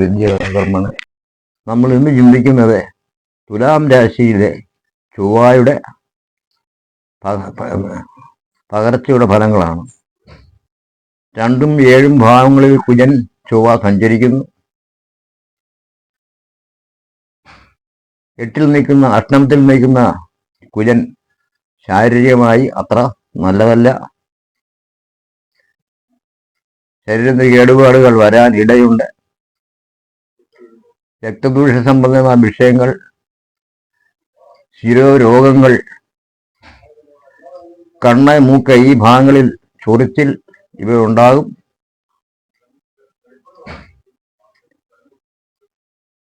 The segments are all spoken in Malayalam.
വിദ്യകർമ്മണ് നമ്മൾ ഇന്ന് ചിന്തിക്കുന്നത് തുലാം രാശിയിലെ ചൊവ്വായുടെ പകർച്ചയുടെ ഫലങ്ങളാണ്. രണ്ടും ഏഴും ഭാവങ്ങളിൽ കുജൻ ചൊവ്വ സഞ്ചരിക്കുന്നു. എട്ടിൽ നിൽക്കുന്ന അഷ്ടമത്തിൽ നിൽക്കുന്ന കുജൻ ശാരീരികമായി അത്ര നല്ലതല്ല. ശരീരത്തിന് കേടുപാടുകൾ വരാൻ ഇടയുണ്ട്. രക്തദൂഷ സംബന്ധമായ വിഷയങ്ങൾ ശിരോരോഗങ്ങൾ കണ്ണ് മൂക്ക് ഈ ഭാഗങ്ങളിൽ ചൊറിച്ചിൽ ഇവ ഉണ്ടാകും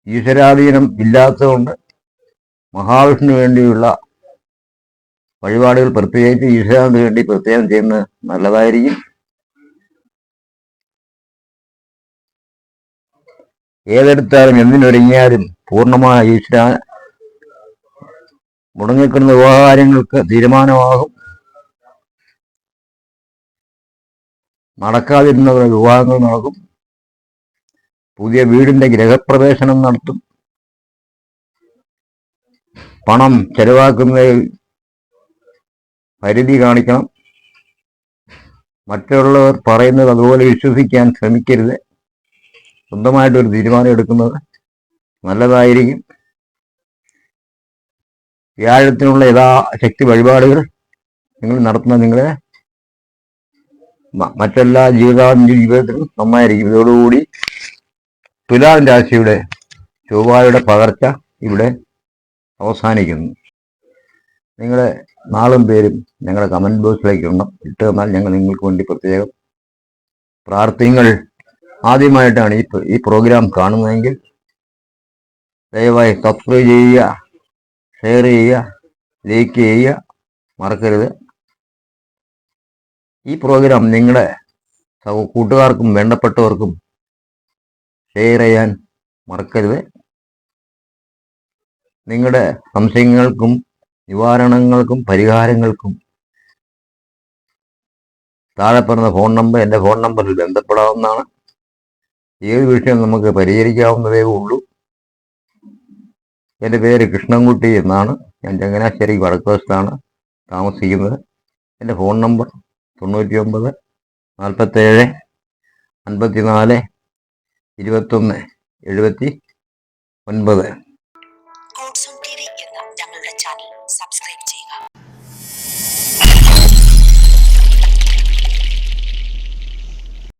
ഈശ്വരാധീനം ഇല്ലാത്തതുകൊണ്ട് മഹാവിഷ്ണു വേണ്ടിയുള്ള വഴിപാടുകൾ പ്രത്യേകിച്ച് ഈശ്വരാന് വേണ്ടി പ്രത്യേകം ചെയ്യുന്നത് നല്ലതായിരിക്കും. ഏതെടുത്താലും എന്തിനൊരുങ്ങിയാലും പൂർണമായ ഈശ്വര മുടങ്ങിക്കിടന്ന വ്യവഹാരങ്ങൾക്ക് തീരുമാനമാകും. നടക്കാതിരുന്ന വിവാഹങ്ങൾ നടക്കും. പുതിയ വീടിന്റെ ഗ്രഹപ്രവേശനം നടത്തും. പണം ചെലവാക്കുന്നതിൽ പരിധി കാണിക്കണം. മറ്റുള്ളവർ പറയുന്നത് അതുപോലെ വിശ്വസിക്കാൻ ശ്രമിക്കരുത്. സ്വന്തമായിട്ടൊരു തീരുമാനം എടുക്കുന്നത് നല്ലതായിരിക്കും. വ്യാഴത്തിനുള്ള യഥാശക്തി വഴിപാടുകൾ നിങ്ങൾ നടത്തുന്ന നിങ്ങളെ മറ്റെല്ലാ ജീവിത ജീവിതത്തിലും നന്നായിരിക്കും. ഇതോടുകൂടി തുലാം രാശിയുടെ ചൊവ്വായുടെ പകർച്ച ഇവിടെ അവസാനിക്കുന്നു. നിങ്ങളുടെ നാളും പേരും ഞങ്ങളുടെ കമന്റ് ബോക്സിലേക്ക് ഇടണം. ഇട്ട് തന്നാൽ ഞങ്ങൾ നിങ്ങൾക്ക് വേണ്ടി പ്രത്യേകം പ്രാർത്ഥിങ്ങൾ ആദ്യമായിട്ടാണ് ഈ ഈ പ്രോഗ്രാം കാണുന്നതെങ്കിൽ ദയവായി സബ്സ്ക്രൈബ് ചെയ്യുക ഷെയർ ചെയ്യുക ലൈക്ക് ചെയ്യുക. മറക്കരുത്. ഈ പ്രോഗ്രാം നിങ്ങളുടെ കൂട്ടുകാർക്കും വേണ്ടപ്പെട്ടവർക്കും ഷെയർ ചെയ്യാൻ മറക്കരുത്. നിങ്ങളുടെ സംശയങ്ങൾക്കും നിവാരണങ്ങൾക്കും പരിഹാരങ്ങൾക്കും താഴെ പറഞ്ഞ ഫോൺ നമ്പർ എന്റെ ഫോൺ നമ്പറിൽ ബന്ധപ്പെടാവുന്നതാണ്. ഏത് വിഷയം നമുക്ക് പരിഹരിക്കാവുന്നതേ ഉള്ളൂ. എന്റെ പേര് കൃഷ്ണൻകുട്ടി എന്നാണ്. ഞാൻ ചങ്ങനാശ്ശേരി വടക്കുവശത്താണ് താമസിക്കുന്നത്. എന്റെ ഫോൺ നമ്പർ തൊണ്ണൂറ്റി ഒമ്പത് നാൽപ്പത്തേഴ് അൻപത്തിനാല് ഇരുപത്തൊന്ന് എഴുപത്തി ഒൻപത്.